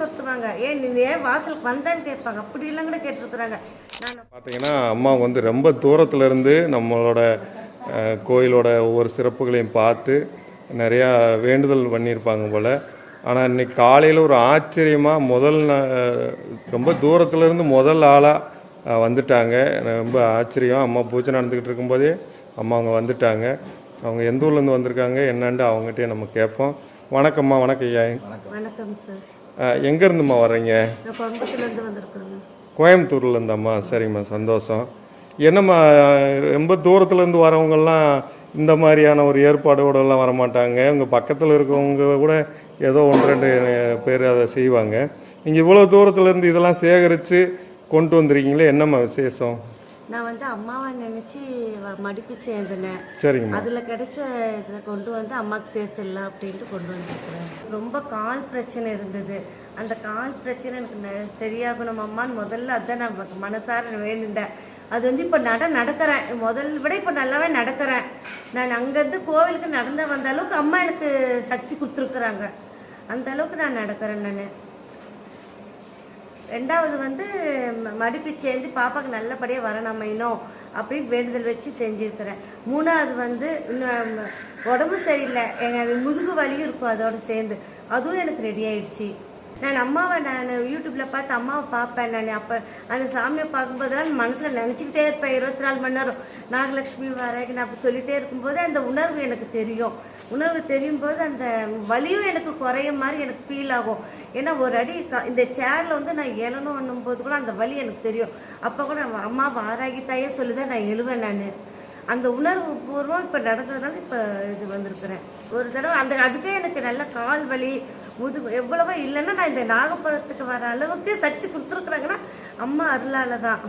துரத்துவாங்க ஏன் நீ ஏன் வாசலுக்கு வந்தான்னு கேட்பாங்க. அப்படி எல்லாம் கூட கேட்டிருக்கிறாங்க. நான் பார்த்தீங்கன்னா அம்மா வந்து ரொம்ப தூரத்துல இருந்து நம்மளோட கோயிலோட ஒவ்வொரு சிறப்புகளையும் பார்த்து நிறையா வேண்டுதல் பண்ணியிருப்பாங்க போல். ஆனால் இன்னைக்கு காலையில் ஒரு ஆச்சரியமாக முதல் ரொம்ப தூரத்துல இருந்து முதல் ஆளாக வந்துட்டாங்க. ரொம்ப ஆச்சரியம். அம்மா பூஜை நடந்துக்கிட்டு இருக்கும்போதே அம்மா அவங்க வந்துட்டாங்க. அவங்க எந்த ஊர்லேருந்து வந்திருக்காங்க என்னன்ட்டு அவங்ககிட்டயே நம்ம கேட்போம். வணக்கம்மா வணக்கம் ஐயா. வணக்கம் சார். அஹ், எங்கேருந்தும்மா வர்றீங்க? நான் கோயம்புத்தூர்லேருந்து வந்திருக்கிறேங்க. கோயம்புத்தூர்ல இருந்தாம்மா சரிம்மா சந்தோஷம். என்னம்மா ரொம்ப தூரத்துல இருந்து வரவங்கெல்லாம் இந்த மாதிரியான ஒரு ஏற்பாடோடலாம் வரமாட்டாங்க. உங்கள் பக்கத்தில் இருக்கவங்க கூட ஏதோ ஒன்று ரெண்டு பேர் அதை செய்வாங்க. நீங்கள் இவ்வளோ தூரத்துல இருந்து இதெல்லாம் சேகரித்து கொண்டு வந்திருக்கீங்களே என்னம்மா விசேஷம்? நான் வந்து அம்மாவை நினைச்சு மடிப்பிச்சு எழுதினேன். சரிங்கம்மா. அதுல கிடைச்ச இதை கொண்டு வந்து அம்மாக்கு சேர்த்துடலாம் அப்படின்ட்டு கொண்டு வந்திருக்கிறேன். ரொம்ப கால் பிரச்சனை இருந்தது. அந்த கால் பிரச்சனை எனக்கு சரியாகணும் அம்மான்னு முதல்ல அதான் நான் மனசார வேணுண்டேன் அது வந்து இப்போ நட நடக்கிறேன். முதல் விட இப்போ நல்லாவே நடக்கிறேன். நான் அங்கேருந்து கோவிலுக்கு நடந்து வந்த அளவுக்கு அம்மா எனக்கு சக்தி கொடுத்துருக்குறாங்க. அந்த அளவுக்கு நான் நடக்கிறேன் நான். ரெண்டாவது வந்து மடிப்பு சேர்ந்து பாப்பாக்கு நல்லபடியாக வரணமையணும் அப்படின்னு வேண்டுதல் வச்சு செஞ்சுருக்கிறேன். மூணாவது வந்து இன்னும் உடம்பு சரியில்லை. எங்கள் முதுகு வலியும் இருக்கும் அதோடு சேர்ந்து. அதுவும் எனக்கு ரெடி ஆயிடுச்சு. நான் அம்மாவை நான் யூடியூப்பில் பார்த்து அம்மாவை பார்ப்பேன். நான் அப்போ அந்த சாமியை பார்க்கும்போதெல்லாம் மனசில் நினச்சிக்கிட்டே இருப்பேன். இருபத்தி நாலு மணி நேரம் நாகலட்சுமி வரேன். நான் அப்படி சொல்லிட்டே இருக்கும்போது அந்த உணர்வு எனக்கு தெரியும். உணர்வு தெரியும் போது அந்த வலியும் எனக்கு குறைய மாதிரி எனக்கு ஃபீல் ஆகும். ஏன்னா ஒரு அடி க- இந்த சேரில் வந்து நான் எழணும் போது கூட அந்த வலி எனக்கு தெரியும். அப்போ கூட நான் அம்மா வாராகி தாயே சொல்லி தான் நான் எழுவேன் நான். அந்த உணர்வு பூர்வம் இப்போ நடந்ததுனால இப்போ இது வந்திருக்கிறேன். ஒரு தடவை அந்த அதுக்கே எனக்கு நல்ல கால் வலி முதுகு எவ்வளவோ இல்லைன்னா நான் இந்த நாகப்புறத்துக்கு வர அளவுக்கு சக்தி கொடுத்துருக்குறாங்கன்னா அம்மா அருளால தான்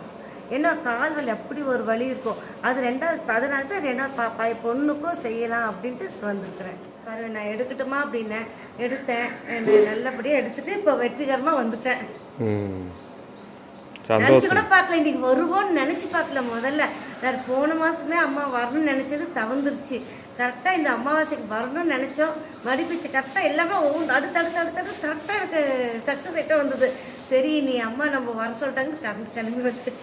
ஏன்னா கால் வலி அப்படி ஒரு வலி இருக்கும். அது ரெண்டாவது அதனால தான் ரெண்டாவது பாப்பா பொண்ணுக்கும் செய்யலாம் அப்படின்ட்டு வந்திருக்கிறேன். பாருங்க நான் எடுக்கட்டுமா அப்படின்னேன் எடுத்தேன். என்னை நல்லபடியாக எடுத்துட்டு இப்போ வெற்றிகரமாக வந்துட்டேன். நினைச்சு கூட பார்க்கல இன்னைக்கு வருவோம்னு நினைச்சு பார்க்கல முதல்ல. சார் போன மாசமே அம்மா வரணும்னு நினைச்சது தவந்துருச்சு. கரெக்டா இந்த அமாவாசைக்கு வரணும்னு நினைச்சோம். மடிப்பிச்சு கரெக்டா எல்லாமே ஒவ்வொன்று அடுத்தடுத்து அடுத்தடுத்து கரெக்டா எனக்கு சக்சஸ் ஆகிட்டே வந்தது. சரி நீ அம்மா நம்ம வர சொல்லிட்டாங்க கிளம்பி கிளம்பி வந்துச்சு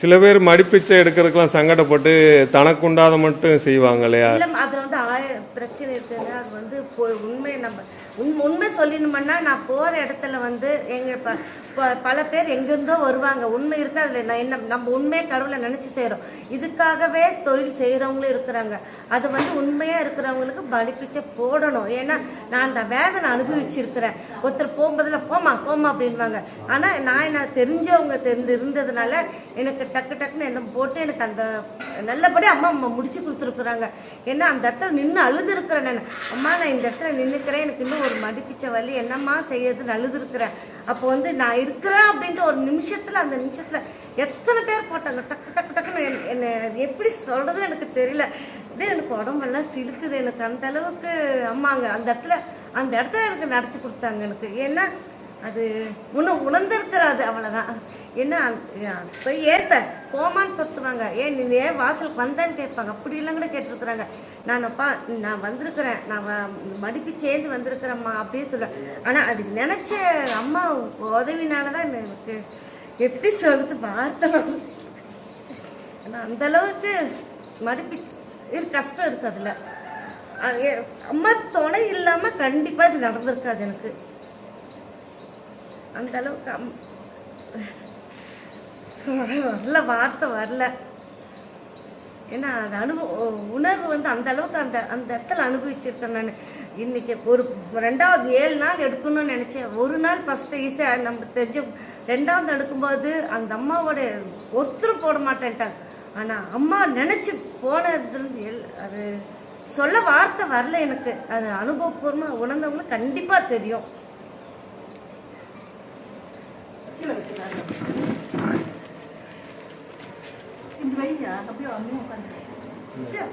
சில பேர் மடிப்பிச்சை எடுக்கிறதுக்கெல்லாம் சங்கடப்பட்டு தனக்கு உண்டாத மட்டும் செய்வாங்க இல்லையா இல்ல அதுல வந்து ஆய பிரச்சனை இருக்குங்க அது வந்து உண்மை நம்ம உண் உண்மை சொல்லணும்னா நான் போற இடத்துல வந்து எங்க ப- ப- பல பேர் எங்கெங்கோ வருவாங்க. உண்மை இருக்கு அதுல நான் என்ன நம்ம உண்மையை கடவுளை நினைச்சு செய்கிறோம் இதுக்காகவே தொழில் செய்யறவங்களும் இருக்கிறாங்க. அது வந்து உண்மையா இருக்கிறவங்களுக்கு படிப்பிச்சை போடணும். ஏன்னா நான் அந்த வேதனை அனுபவிச்சிருக்கிறேன். ஒருத்தர் போகும்போதுல போமா போமா அப்படின்வாங்க. ஆனா நான் என்ன தெரிஞ்சவங்க தெரிந்து இருந்ததுனால எனக்கு டக்கு டக்குன்னு என்ன போட்டு எனக்கு அந்த நல்லபடி அம்மா அம்மா முடிச்சு கொடுத்துருக்குறாங்க. ஏன்னா அந்த இடத்துல நின்று அழுதுருக்குறேன் நான். அம்மா நான் இந்த இடத்துல நின்றுக்கிறேன் எனக்கு இன்னும் ஒரு மடிப்பிச்ச வலி. என்னம்மா செய்யறதுன்னு அழுதுருக்குறேன். அப்போ வந்து நான் இருக்கிறேன் அப்படின்ட்டு ஒரு நிமிஷத்தில் அந்த நிமிஷத்தில் எத்தனை பேர் போட்டாங்க? டக்கு டக்கு டக்குன்னு என்ன என்னை எப்படி சொல்கிறதுன்னு எனக்கு தெரியல. அப்படியே எனக்கு உடம்பெல்லாம் சிலுக்குது. எனக்கு அந்த அளவுக்கு அம்மாங்க அந்த இடத்துல அந்த இடத்துல எனக்கு நடத்தி கொடுத்தாங்க எனக்கு. ஏன்னா அது உண உணர்ந்திருக்கிறாது அவ்வளோதான் என்ன போய் ஏற்ப போமான்னு தொத்துவாங்க ஏன் நீ ஏன் வாசலுக்கு வந்தேன்னு கேட்பாங்க. அப்படி எல்லாம் கூட கேட்டிருக்கிறாங்க. நான் நான் வந்திருக்கிறேன். நான் வ- மடிப்பு சேர்ந்து வந்திருக்கிறேம்மா அப்படின்னு சொல்லுவேன். ஆனால் அது நினச்ச அம்மா உதவினால தான் எனக்கு எப்படி சொல்கிறது வார்த்தை ஆனால் அந்த அளவுக்கு மடிப்பு கஷ்டம் இருக்கு அதில். அம்மா துணை இல்லாமல் கண்டிப்பாக இது நடந்திருக்காது எனக்கு. அந்த அளவுக்கு அம்- வரல வார்த்தை வரல. ஏன்னா அது அனுபவம் உணர்வு வந்து அந்த அளவுக்கு அந்த அந்த இடத்துல அனுபவிச்சிருக்கேன் நான். இன்னைக்கு ஒரு ரெண்டாவது ஏழு நாள் எடுக்கணும்னு நினச்சேன். ஒரு நாள் ஃபஸ்ட்டு ஈஸியாக நம்ம தெரிஞ்ச ரெண்டாவது எடுக்கும்போது அந்த அம்மாவோட ஒருத்தரும் போட மாட்டேன்ட்டாங்க. ஆனால் அம்மா நினச்சி போனதுலேருந்து எல்- அது சொல்ல வார்த்தை வரல எனக்கு. அது அனுபவபூர்வமாக உணர்ந்தவங்களுக்கு கண்டிப்பாக தெரியும். Yeah, I'll be on you, okay? Yeah.